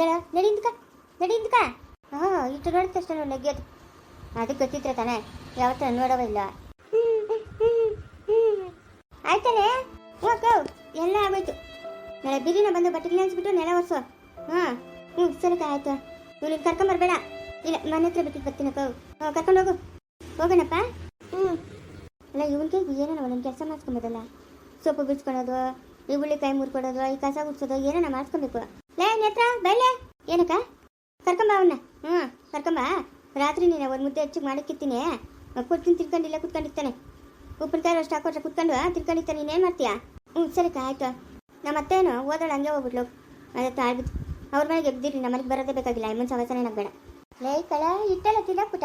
ಎದ್ದಳ ನಡಿ ನಡಿಂದ್ಕ ನಡಿ ಇಂದ್ಕ ಹಾಂ ಇಟ್ಟು ನೋಡಿದ ತಕ್ಷಣ ನೆಗ್ಯೋದು. ಅದಕ್ಕೆ ಗೊತ್ತಿದ್ರೆ ತಾನೆ, ಯಾವತ್ತೂ ನೋಡವ ಇಲ್ಲ ಆಯ್ತಾನೆ ಓಕೆ ಎಲ್ಲ ಆಗೋಯ್ತು. ನಾಳೆ ಬಿರಿನ ಬಂದು ಬಟ್ಟೆ ಅನ್ಸ್ಬಿಟ್ಟು ನೆಲ ಒರೆಸು. ಹಾಂ ಹ್ಞೂ ಸರಿ ಆಯ್ತು. ಇವ್ನು ಕರ್ಕೊಂಬರ್ಬೇಡ ಇಲ್ಲ, ಮನೆ ಹತ್ರ ಬಿಟ್ಟಿದ್ದು ಬರ್ತೀನಕ್ಕ ಹಾಂ, ಕರ್ಕೊಂಡು ಹೋಗು. ಹೋಗೋಣಪ್ಪ. ಹ್ಞೂ ಅಲ್ಲ, ಇವನಿಗೆ ಏನೋ ಒಂದೊಂದು ಕೆಲಸ ಮಾಡಿಸ್ಕೊಂಬೋದಲ್ಲ. ಸೊಪ್ಪು ಬಿಡ್ಸ್ಕೊಳೋದು, ಈ ಹುಳ್ಳಿಕಾಯಿ ಮುರ್ಕೊಡೋದು ಈ ಕಸ ಗುಡ್ಸೋದು ಏನೋ ಮಾಡಿಸ್ಕೊಬೇಕು. ಲೇ ನೇತ್ರ ಬೈಲೆ ಏನಕ್ಕ? ಕರ್ಕೊಂಬ ಅವನ್ನ ಹ್ಞೂ ಕರ್ಕೊಂಬ. ರಾತ್ರಿ ನೀನು ಒಂದು ಮುದ್ದೆ ಹೆಚ್ಚಿಗೆ ಮಾಡಕ್ಕಿತ್ತೀನಿ. ಕೊಡ್ತೀನಿ ತಿರ್ಕೊಂಡಿಲ್ಲ ಕುತ್ಕೊಂಡಿರ್ತಾನೆ. ಉಪ್ಪಿನಕಾಯಿ ಅಷ್ಟು ಹಾಕೊಟ್ರೆ ಕುತ್ಕೊಂಡು ತಿರ್ಕೊಂಡಿರ್ತಾನೆ. ನೀನೇನು ಮಾಡ್ತೀಯಾ? ಹ್ಞೂ ಸರಿಕ ಆಯಿತು. ನಮ್ಮ ಅತ್ತೇನು ಓದೋಳು ಹಂಗೆ ಹೋಗ್ಬಿಟ್ಲು. ಅದೇ ತಾಳ್ಬಿಟ್ಟು ಅವ್ರ ಮನೆಗೆ ಎಗ್ದಿರಿ ನಮ್ಮ ಮನೆಗೆ ಬರೋದೇ ಬೇಕಾಗಿಲ್ಲ. ಇಮ್ಮನ್ ಸವಸನೆ ಬೇಡ. ಲೇ ಕಳ ಇಟ್ಟೆಲ್ಲ ಪುಟ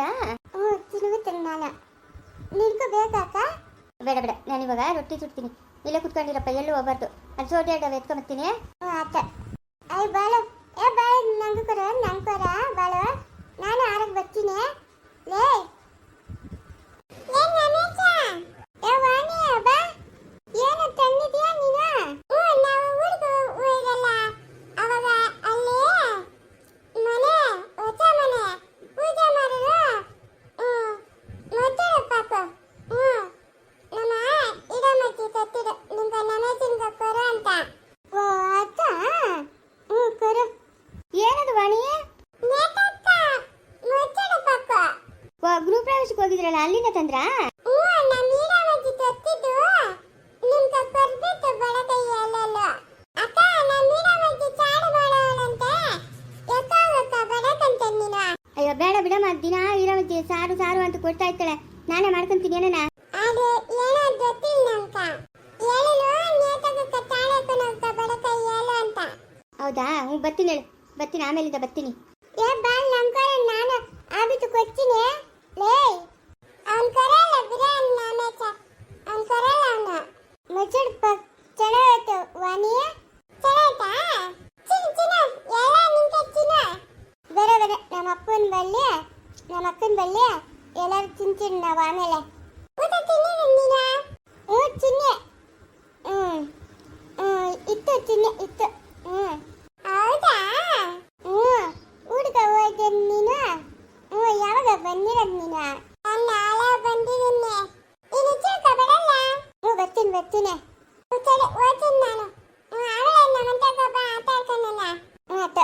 ಹ್ಞೂ ತಿನ್ನುತ್ತೇನೆ ನಾನು. ನಿನ್ಕೋ ಬೇಕಾಕ ಬೇಡ ಬೇಡ. ನಾನು ಇವಾಗ ರೊಟ್ಟಿ ಸುಡ್ತೀನಿ ಇಲ್ಲೇ ಕುತ್ಕೊಂಡಿರಪ್ಪ ಎಲ್ಲೂ ಹೋಗ್ಬಾರ್ದು. ಅದು ಸೋಟಿ ಅಡ್ಡ ಎತ್ಕೊಂಬತ್ತೀನಿ ಆತ ಅಯ್ಯ ಬಾಳ ಏ ಬಾಳ ನಂಗೆ ಕೊರ ನಂಗೆ ಕೊರ ಬಾಳ ನಾನು ಆರಕ್ಕೆ ಬರ್ತೀನಿ ಲೇ ಗ್ರೂಪ್ ಪ್ರವೇಶಕ್ಕೆ ಹೋಗಿದ್ರಲ್ಲ ಅಲ್ಲಿಂದ ತಂದ್ರಾ? ಅಯ್ಯೋ ಬೇಡ ಬಿಡಮ್ಮ ದಿನ ಇರೋವಜ್ಜಿ ಸಾರು ಸಾರು ಅಂತ ಕೊಡ್ತಾ ಇರ್ತಾಳೆ. ನಾನೇ ಮಾಡ್ಕೊಂತೀನಿ ಏನನ ಹೌದಾ? ಹ್ಞೂ ಬರ್ತೀನಿ ಹೇಳು. ಬರ್ತೀನಿ ಆಮೇಲಿಂದ ಬರ್ತೀನಿ. ಏ ಬಾ ನಾನು ಕೊಡ್ತೀನಿ ಲೇ ಅವ್ನ್ ಕರಲ್ಲ ಬಿರಿಯಾನಿ ನಾಮೇಚ ಅವ್ನ್ ಕರಲ್ಲ ಅವನ ಮಚ್ಚಡ್ ಪಕ್ ಚೆನ್ನಾಯ್ತು ವಾಣಿ ಚೆನ್ನಾಯ್ತಾ ಚಿನ್ನ ಚಿನ್ನ. ಎಲ್ಲ ನಮ್ಮ ಅಪ್ಪನ ಬಲ್ಲಿ ನಮ್ಮ ಅಕ್ಕನ ಬಲ್ಲಿ ಎಲ್ಲರೂ ತಿಂತೀನಿ ನಾವು ಆಮೇಲೆ ಊಟ ತಿನ್ನಿ ನೀನ ಹ್ಞೂ ಚಿನ್ನೆ ಹ್ಞೂ ಹ್ಞೂ ಇತ್ತು ಚಿನ್ನೆ ಇತ್ತು ಹ್ಞೂ ಹೌದಾ ಹ್ಞೂ ಊಟಕ್ಕೆ ಹೋಯ್ತೆ ನೀನು ಹ್ಞೂ ಯಾವಾಗ ಬಂದಿರೋದು ನೀನು ನಾನು ನಾಳೆ ಬಂದಿದ್ದೀನಿ ನೀನು ಚಿಕ್ಕ ಬರಲ್ಲ ಹ್ಞೂ ಬರ್ತೀನಿ ಬರ್ತೀನಿ ಹ್ಞೂ, ಸರಿ ಓದ್ತೀನಿ ನಾನು ಹ್ಞೂ ಆಮೇಲೆ ನಮ್ಮಂತ ಬಾ ಆಟ ಆಡ್ಕೊಂಡಲ್ಲ ಹ್ಞೂ ಆತ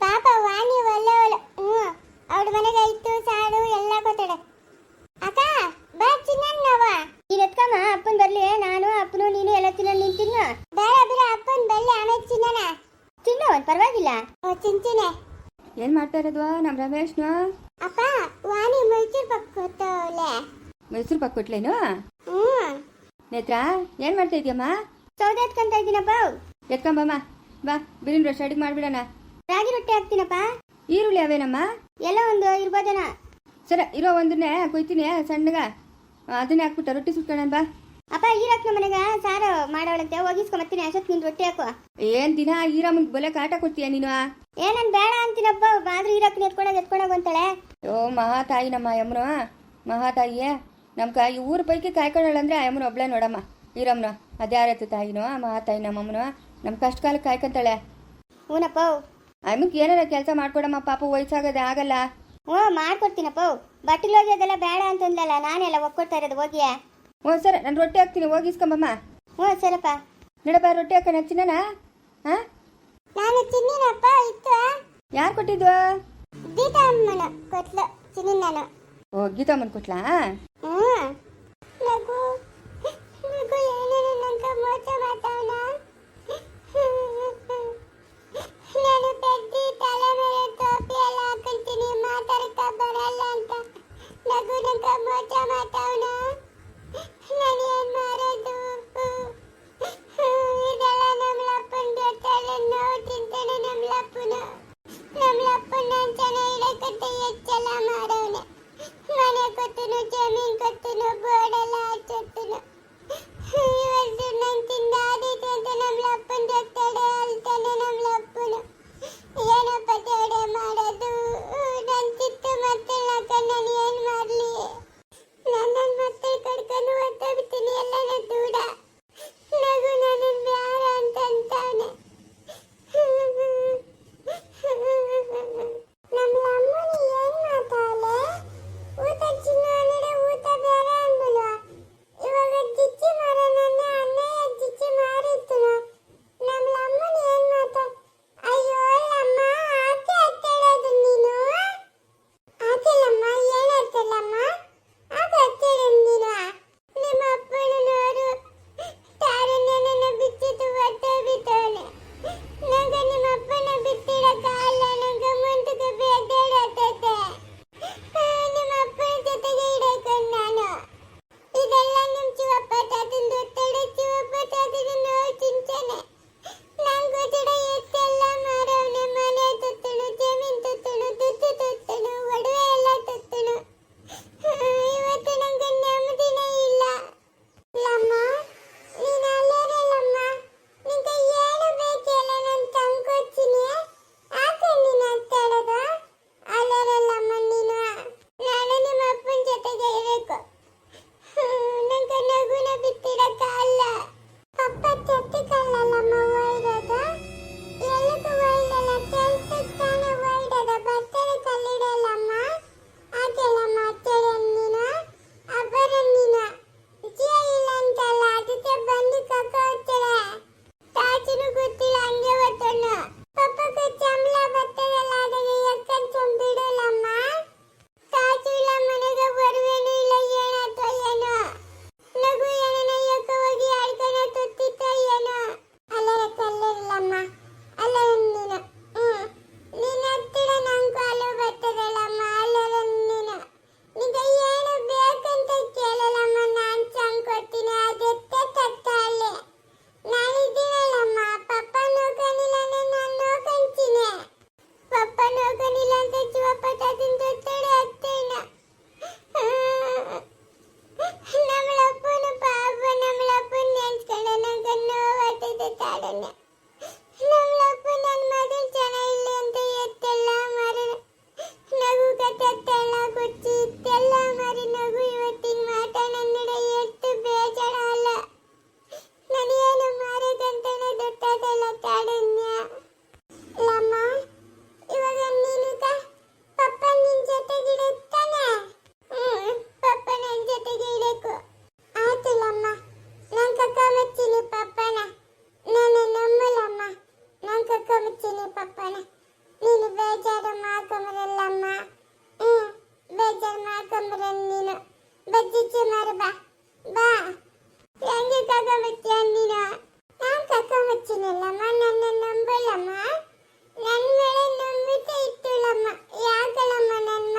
ಪಾಪ ವಾಣಿ ಒಳ್ಳೆಯವಳು ಹ್ಞೂ ಅವಳ ಮನೆಗೆ ಇತ್ತು ಸಾಲು ಎಲ್ಲ ಕೊಟ್ಟಾಳೆ ಅಕ್ಕ ಬಾ ಚಿನ್ನನ್ ಇರತ್ಕಮ್ಮ ಅಪ್ಪನ್ ಬರ್ಲಿ. ನಾನು ಅಪ್ಪನು ನೀನು ಎಲ್ಲ ತಿನ್ನೋಣ ನೀನ್ ತಿನ್ನು. ಬೇಡ ಬೇಡ ಅಪ್ಪನ್ ಬರ್ಲಿ ಆಮೇಲೆ ಚಿನ್ನನ ತಿನ್ನು ಪರವಾಗಿಲ್ಲ. ತಿಂತೀನಿ ಏನು ಮಾಡ್ತಾ ಇರೋದು? ನಮ್ಮ ರಮೇಶ್ನ? ಅಪ್ಪ ವಾಣಿ ಮೈಸೂರು ಪಕ್ಕತ್ತವಳೆ ಮೈಸೂರು ಪಕ್ಕ ಕೊಟ್ಲೇನು? ನೇತ್ರ ಏನ್ ಮಾಡ್ತಾ ಇದೀಯಮ್ಮ? ಸೌದೆ ಎತ್ಕೊಂತ ಇದ್ದೀನಪ್ಪ ಎತ್ಕೊಂಬಮ್ಮ ಬಾ ಬಿರಿನ್ ರೊಟ್ಟಿ ಅಡಿಗೆ ಮಾಡ್ಬಿಡೋಣ. ರಾಗಿ ರೊಟ್ಟಿ ಹಾಕ್ತೀನಪ್ಪ. ಈರುಳ್ಳಿ ಅವೇನಮ್ಮ? ಎಲ್ಲ ಒಂದು ಇರ್ಬೋದೇನ ಸರ ಇರೋ ಒಂದನ್ನೇ ಕೊಯ್ತೀನಿ ಸಣ್ಣಗ. ಅದನ್ನೇ ಹಾಕ್ಬಿಟ್ಟ ರೊಟ್ಟಿ ಸುಟ್ಕೊಳ್ಳೋಣ ಬಾ. ಅಪ್ಪ ಈರಕ್ಕ ಮನೆಗ ಸಾರು ಮಾಡೋಳಂತೆ ಹೋಗಿಸ್ಕೊಂಬತ್ತೀನಿ ಅಷ್ಟೊತ್ತು ನಿನ್ ರೊಟ್ಟಿ ಹಾಕುವ ಏನ್ ದಿನ ಈರಮ್ಮನ ಬೊಲೆ ಕಾಟ ಕೊಡ್ತೀಯ ನೀನು? ಏ ನಾನು ಬೇಡ ಅಂತೀನಪ್ಪ ಆದ್ರೂ ಈರಕ್ಕನ ಎತ್ಕೊಂಡೋಗಿ ಎತ್ಕೊಂಡೋಗಿ ಅಂತಾಳೆ. ಓ ಮಹಾತಾಯಿ ನಮ್ಮ ಯಮ್ಮನು ಮಹಾತಾಯಿಯೇ. ನಮ್ಮ ಕಾ ಈ ಊರ ಪೈಕಿ ಆ ಯಮ್ಮನ ಒಬ್ಳೆ ನೋಡಮ್ಮ ಈರಮ್ಮನ ಅದ್ಯಾರತ್ತು ತಾಯಿನೋ ಮಹಾತಾಯಿ ನಮ್ಮಮ್ಮನೋ ನಮ್ಮ ಕಷ್ಟ ಕಾಲಕ್ಕೆ ಕಾಯ್ಕೊಂತಾಳೆ. ಹ್ಞೂನಪ್ಪ ಅಮ್ಮಕ್ಕೆ ಏನಾರ ಕೆಲಸ ಮಾಡ್ಕೊಡಮ್ಮ ಪಾಪ ವಯಸ್ಸಾಗದೆ ಆಗಲ್ಲ. ಹ್ಞೂ ಮಾಡ್ಕೊಡ್ತೀನಪ್ಪ. ಬಟ್ಟಲು ಒಗೆಯೋದೆಲ್ಲ ಬೇಡ ಅಂತಂದಲ್ಲ ನಾನೆಲ್ಲ ಒಕ್ಕೊಡ್ತಾ ಇರೋದು ಹೋಗಿಯ? ಹ್ಞೂ ಸರ್ ನಾನು ರೊಟ್ಟಿ ಹಾಕ್ತೀನಿ ಹೋಗಿಸ್ಕೊಂಬಮ್ಮ. ಹ್ಞೂ ಸರಪ್ಪ. ನೋಡಪ್ಪ ರೊಟ್ಟಿ ಹಾಕೋಣ ಚಿನ್ನನ ಹಾಂ? ನಾನು ಚಿನ್ನಿನಪ್ಪ ಇತ್ತು. ಯಾರು ಕೊಟ್ಟಿದ್ದು? ಗೀತಾ ಅಮ್ಮನ ಕೊಟ್ಲು ಚಿನ್ನಿ ನಾನು. ಓ ಗೀತಮ್ಮನ ಕೊಟ್ಲಾ? மாட்டானா ചെയ്തിട്ടാണ് ತಗೊಂಬರನ್ ನೀನು ಬಜ್ಜಿ ಬಾ. ಬಾ. ಹೆಂಗೆ ತಗೊಂಬತ್ತೀಯ ನೀನು? ನಾನು ತಗೊಂಬತ್ತೀನಲ್ಲಮ್ಮ ನನ್ನ ನಂಬಲ್ಲಮ್ಮ. ನನ್ನ ಮೇಲೆ ನಂಬಿಕೆ ಇಟ್ಟುಳಮ್ಮ. ಯಾಕಲಮ್ಮ ನನ್ನ